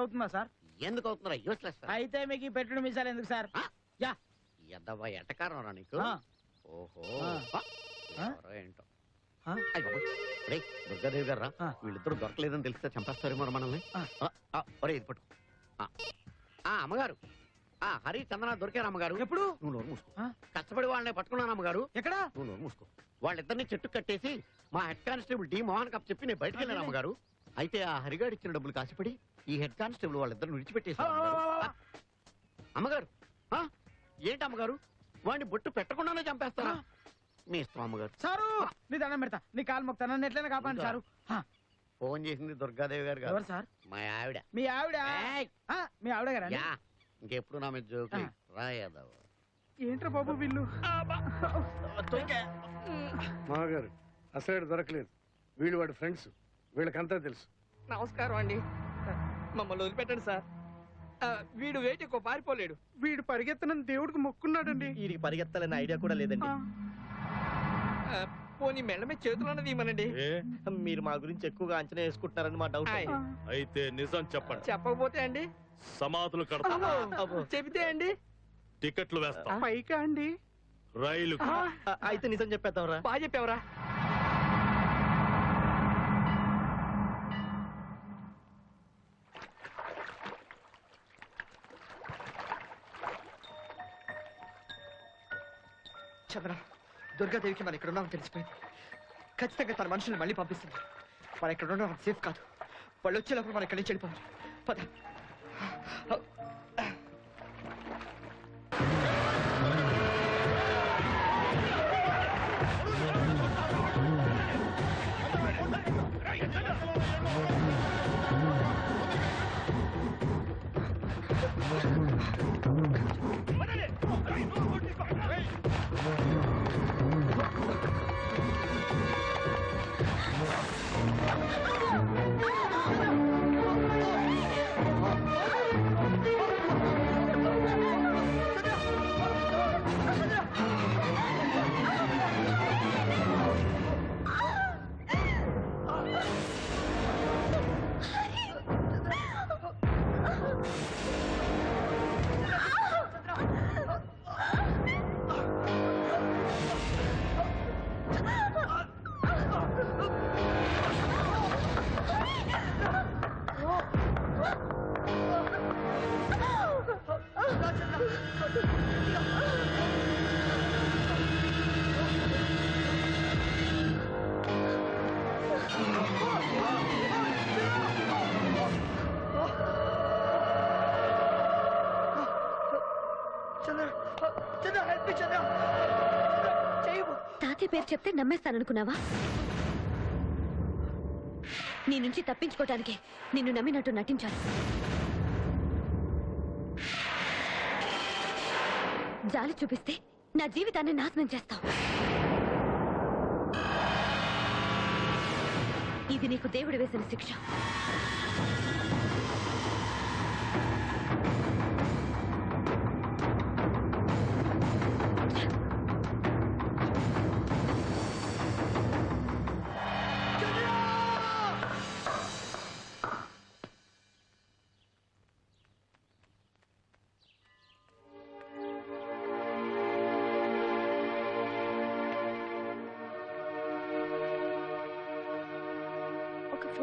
అవుతుందా సార్? ఎందుకు అవుతున్నారా యూస్లెస్ అయితే మీకు ఈ పెట్టుడు మీసాలు ఎందుకు సార్? యా. ఎద్దవా ఎట్టకారం రా నీకు. ఓహో? ఎవరో ఏంటో. రేయ్, దుర్గాదేవి గారు రా. వీళ్ళిద్దరు దొరకలేదని తెలిస్తే చంపేస్తారేమో రా మనల్ని. ఒరేయ్, ఇది పట్టు. అమ్మగారు. ఆ హరి చందన దొరికారు అమ్మగారు. ఎప్పుడు? నువ్వు నోరు మూసుకో? కష్టపడి వాళ్ళని పట్టుకున్నాను అమ్మగారు. ఎక్కడ? నువ్వు నోరు మూసుకో. వాళ్ళిద్దరిని చెట్టు కట్టేసి మా హెడ్ కానిస్టేబుల్ డి మోహన్ కప్ చెప్పి నేను బయటికి వెళ్ళాను. అమ్మగారు. అయితే ఆ హరిగాడు ఇచ్చిన డబ్బులు కాసిపడి ఈ హెడ్ కానిస్టేబుల్ ఆ, ఆ. అమ్మగారు. ఆ? ఏంటి అమ్మగారు? వాడిని బొట్టు పెట్టకుండానే చంపేస్తారా? మీ ఇష్టం అమ్మగారు. సారు నీ దండం పెడతా. నీ కాలు మొక్తా నన్ను ఎట్లయినా కాపాడి. సారు. ఆ, ఫోన్ చేసింది దుర్గాదేవి గారు కాదు. ఎవరు సార్? మా ఆవిడ. మీ ఆవిడ? ఏయ్! ఆ, మీ ఆవిడ గారా యా ఇంకెప్పుడు నా మీద జోకి. రాయదవ ఏంట్రా బాబు వీళ్ళు? మామగారు అసలు దొరకలేదు. వీళ్ళు వాడి ఫ్రెండ్స్. వీళ్ళకంతా తెలుసు. నమస్కారం అండి. మమ్మల్ని వదిలిపెట్టండి సార్. వీడు వేటి ఎక్కువ పారిపోలేడు. వీడు పరిగెత్తనని దేవుడికి మొక్కున్నాడండి. వీడికి పరిగెత్తాలనే ఐడియా కూడా లేదండి. పోనీ మెళ్ళ మీద చేతులు ఏ? మీరు మా గురించి ఎక్కువగా అంచనా వేసుకుంటున్నారని మా డౌట్. అయితే నిజం చెప్పండి. చెప్పకపోతే అండి? సమాధులు కడతా. అబ్బో, చెబితే అండి? టికెట్లు వేస్తాం. పైకా అండి? రైలు అయితే నిజం చెప్పేద్దాంరా. బాగా చెప్పావరా. చంద్ర దుర్గాదేవికి మనం ఇక్కడ ఉన్నామని తెలిసిపోయింది. ఖచ్చితంగా తన మనుషుల్ని మళ్ళీ పంపిస్తుంది. మనం ఇక్కడ ఉండడం సేఫ్ కాదు. వాళ్ళు వచ్చేటప్పుడు మనం ఇక్కడి నుంచి వెళ్ళిపోవాలి. పద. పేరు చెప్తే నమ్మేస్తాననుకున్నావా? నీ నుంచి తప్పించుకోవటానికి నిన్ను నమ్మినట్టు నటించాను జాలి చూపిస్తే నా జీవితాన్ని నాశనం చేస్తావు. ఇది నీకు దేవుడు వేసిన శిక్ష.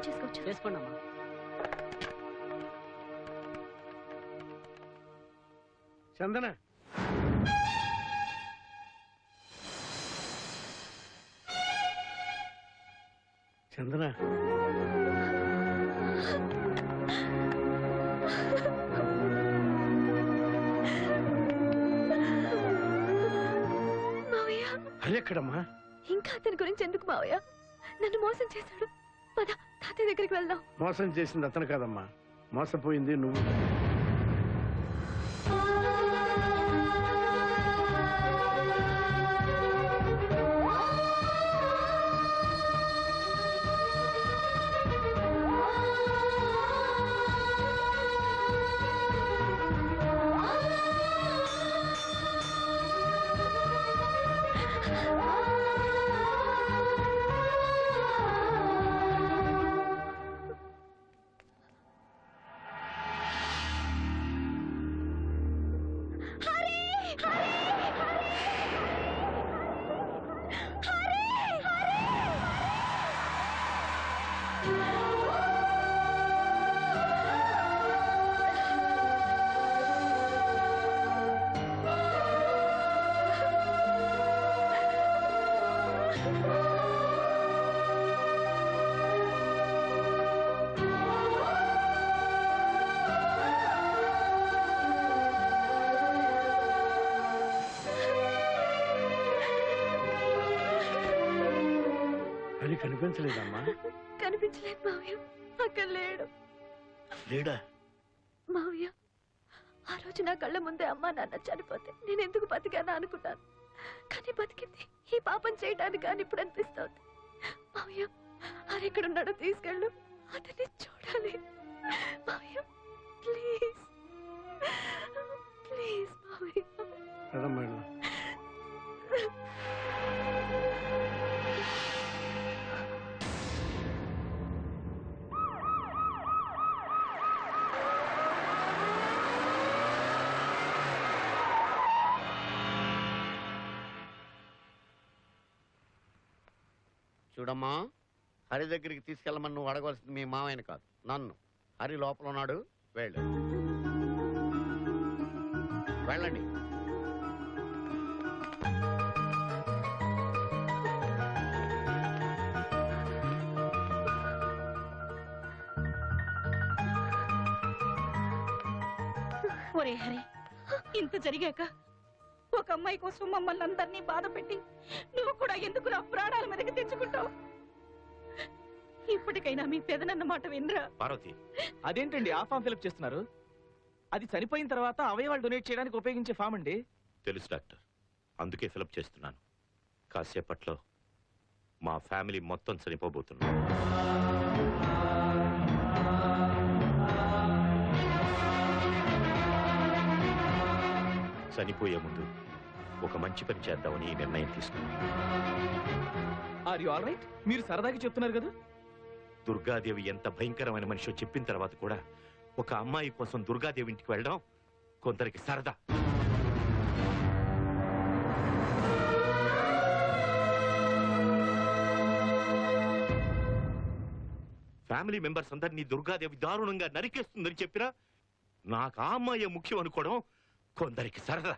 ఫోన్ చేసుకోవచ్చు. చేసుకోండి అమ్మా చందన. చందన. మావయ్య. ఎక్కడమ్మా ఇంకా అతని గురించి ఎందుకు మావయ్య? నన్ను మోసం చేశాడు. తాతయ్య దగ్గరికి వెళ్దాం. మోసం చేసింది అతను కాదమ్మా. మోసపోయింది నువ్వు. కనిపించలేదమ్మా. కనిపించలేదు మావయ్య. అక్కడ లేడు. లేడా? మావయ్య ఆ రోజు నా కళ్ళ ముందే అమ్మా నాన్న చనిపోతే నేను ఎందుకు బతికానా అనుకున్నాను. కానీ బతికింది ఈ పాపం చేయడానికి అని ఇప్పుడు అనిపిస్తోంది. మావయ్య ఆరెక్కడున్నాడో తీసుకెళ్ళు. అతన్ని చూడాలి. మావయ్య ప్లీజ్. ప్లీజ్ మావయ్య. చూడమ్మా హరి దగ్గరికి తీసుకెళ్ళమని నువ్వు అడగవలసింది మీ మామయ్యని కాదు నన్ను. హరి లోపల ఉన్నాడు వెళ్ళు. వెళ్ళండి. ఒరే హరి ఇంత జరిగాక ఒక అమ్మాయి కోసం మమ్మల్ని అందరినీ బాధ పెట్టి నువ్వు కూడా ఎందుకు నా తెచ్చుకుంటావు ఇప్పటికైనా మీ పెదనన్న మాట వినరా? పార్వతి. అదేంటండి ఆ ఫామ్ ఫిల్అప్ చేస్తున్నారు? అది చనిపోయిన తర్వాత అవయవాలు డొనేట్ చేయడానికి ఉపయోగించే ఫామ్ అండి? తెలుసు డాక్టర్. అందుకే ఫిలప్ చేస్తున్నాను. కాసేపట్లో మా ఫ్యామిలీ మొత్తం చనిపోబోతున్నాం చనిపోయే ముందు ఒక మంచి పని చేద్దామని ఈ నిర్ణయం తీసుకున్నాను. ఆర్ యు ఆల్ రైట్ మీరు సరదాగా చెప్తున్నారు కదా? దుర్గాదేవి ఎంత భయంకరమైన మనిషో చెప్పిన తర్వాత కూడా ఒక అమ్మాయి కోసం దుర్గాదేవి ఇంటికి వెళ్ళడం కొందరికి సరదా. ఫ్యామిలీ మెంబర్స్ అందరినీ దుర్గాదేవి దారుణంగా నరికేస్తుందని చెప్పినా నాకు ఆ అమ్మాయి ముఖ్యం అనుకోవడం కొందరికి సరదా.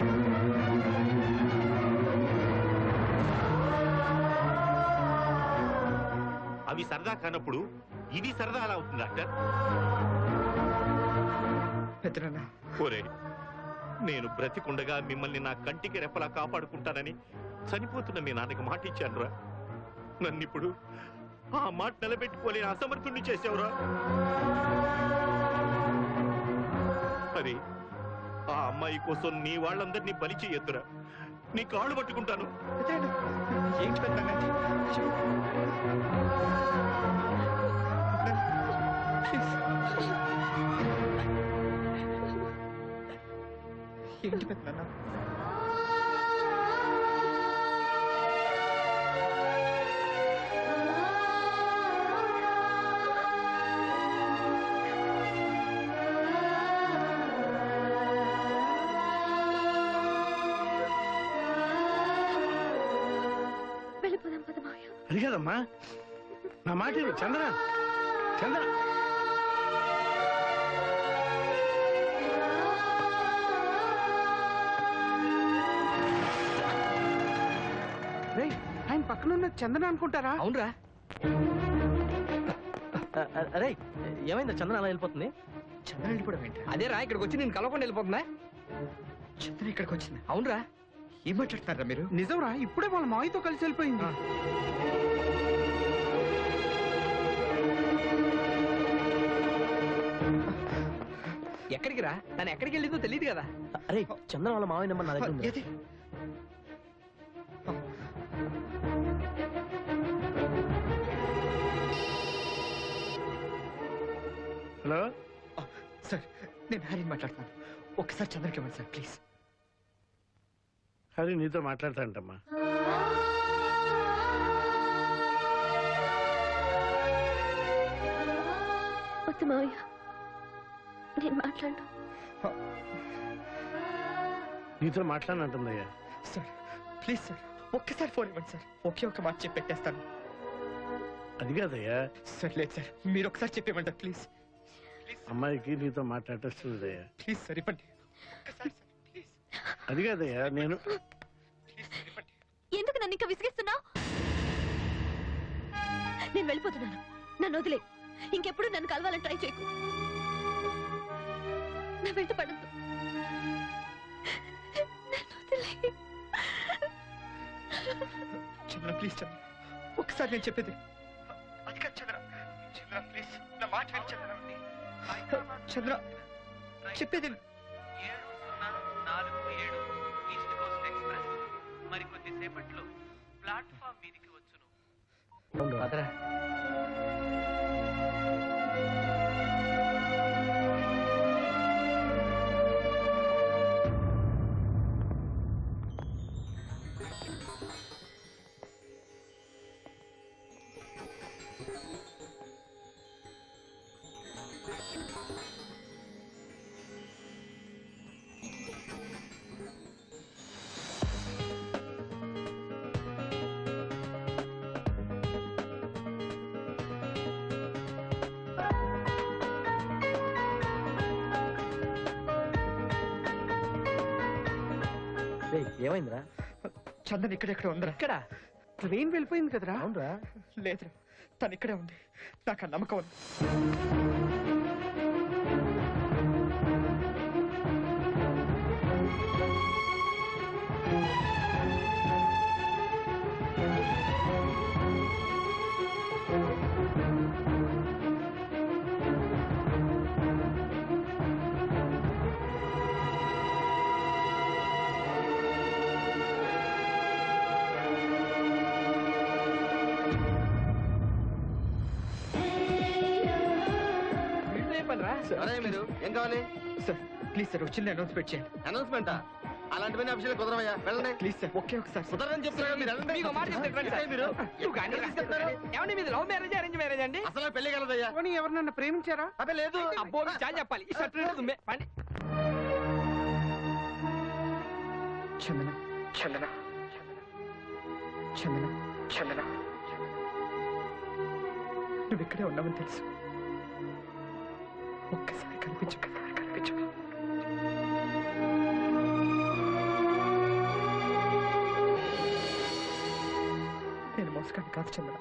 అవి సరదా కానప్పుడు ఇది సరదా అలా అవుతుంది డాక్టర్? పెద్దనాన్న. ఒరే నేను బ్రతికుండగా మిమ్మల్ని నా కంటికి రెప్పలా కాపాడుకుంటానని చనిపోతున్న మీ నాన్నకి మాట ఇచ్చానురా. నన్నిప్పుడు ఆ మాట నిలబెట్టుకోలేని అసమర్థుణ్ణి చేసావురా అది ఆ అమ్మాయి కోసం నీ వాళ్ళందరినీ బలి చేయొద్దురా. నీ కాళ్ళు పట్టుకుంటాను. ఏంటి పెద్దనాన్న ఏంటి పెద్దనాన్న అది కదమ్మా నా మాట విను, చంద్ర చంద్ర రేయ్ ఆయన పక్కన ఉన్న చందన అనుకుంటారా? అవునరా. అరే ఏమైంది? చందన అలా వెళ్ళిపోతుంది? చంద్ర వెళ్ళిపోవడం ఏంటి? అదే రా ఇక్కడికి వచ్చి నేను కలవకుండా వెళ్ళిపోతుందా? చంద్ర ఇక్కడికి వచ్చింది. అవునరా. ఏం మాట్లాడుతున్నారా మీరు? నిజంరా ఇప్పుడే వాళ్ళ మావితో కలిసి వెళ్ళిపోయింది. ఎక్కడికి రా? తను ఎక్కడికి వెళ్ళిందో తెలియదు కదా. అరే చందన వాళ్ళ మావయ్య నెంబర్ నా దగ్గర ఉంది. ఏది? హలో? సార్ నేను హ్యారీని మాట్లాడుతున్నాను. ఒక్కసారి చంద్రకి ఇవ్వండి సార్ ప్లీజ్. హరి నీతో మాట్లాడతాంటమ్మా వద్దు మావయ్య. నేను మాట్లాడను. నీతో మాట్లాడినట్టుందయ్యా సార్ ప్లీజ్ సార్ ఒక్కసారి ఫోన్ ఇవ్వండి సార్. ఒకే ఒక్క మాట చెప్పి పెట్టేస్తాను అది కాదయ్యా. సార్ లేదు సార్ మీరు ఒకసారి చెప్పేమంటారు ప్లీజ్. అమ్మాయికి నీతో మాట్లాడేస్తుందయ్యా. ప్లీజ్ సార్ ఇవ్వండి. ఒక్కసారి అది కాదయ్యా నేను ఎందుకు నన్ను ఇంకా విసిగిస్తున్నావు? నేను వెళ్ళిపోతున్నాను. నన్ను వదిలే. ఇంకెప్పుడు నన్ను కలవాలని ట్రై చేయకు. నా వెంట పడద్దు. నన్ను వదిలే. చంద్ర ప్లీజ్ చంద్ర. ఒకసారి నేను చెప్పేది. చంద్ర. ప్లీజ్ నా మాట చంద్ర. చంద్ర చెప్పేది మీదికి వచ్చును. ఏమైందిరా? చందన్ ఇక్కడెక్కడ ఉందిరా. ఇక్కడ? ట్రైన్ వెళ్ళిపోయింది కదరా? అవునరా. లేదురా. తను ఇక్కడే ఉంది. నాకు ఆ నమ్మకం ఉంది. అరే మీరు ఏం కావాలి? సార్ ప్లీజ్ సార్ చిన్న అనౌన్స్మెంట్ చేయండి. అనౌన్స్మెంటా అలాంటివన్నీ అభిషేక్ కుదరవయ్యా? వెళ్ళండి. ప్లీజ్ సార్ ఒకే ఒకసారి సార్. కుదరని చెప్తున్నా మీరు వెళ్ళండి. మీకు మాట చెప్తే రండి సార్. మీరు? నువ్వు గాంధీ తీసుకెళ్తారు. ఏమండి మీది లవ్ మ్యారేజ్ అరేంజ్ మ్యారేజ్ అండి? అసలు పెళ్ళి కలదయ్యా. పోనీ ఎవరినన్నా ప్రేమించారా? అదే లేదు. అబ్బో మీకు చాలా చెప్పాలి. ఈ షర్ట్ దుమ్మే పండి. చందన చందన చందన చందన. నువ్వు ఇక్కడే ఉన్నావని తెలుసు. ఒక్కసారి కనిపించు కనిపించు నేను మోసగాన్ని కాదు చందన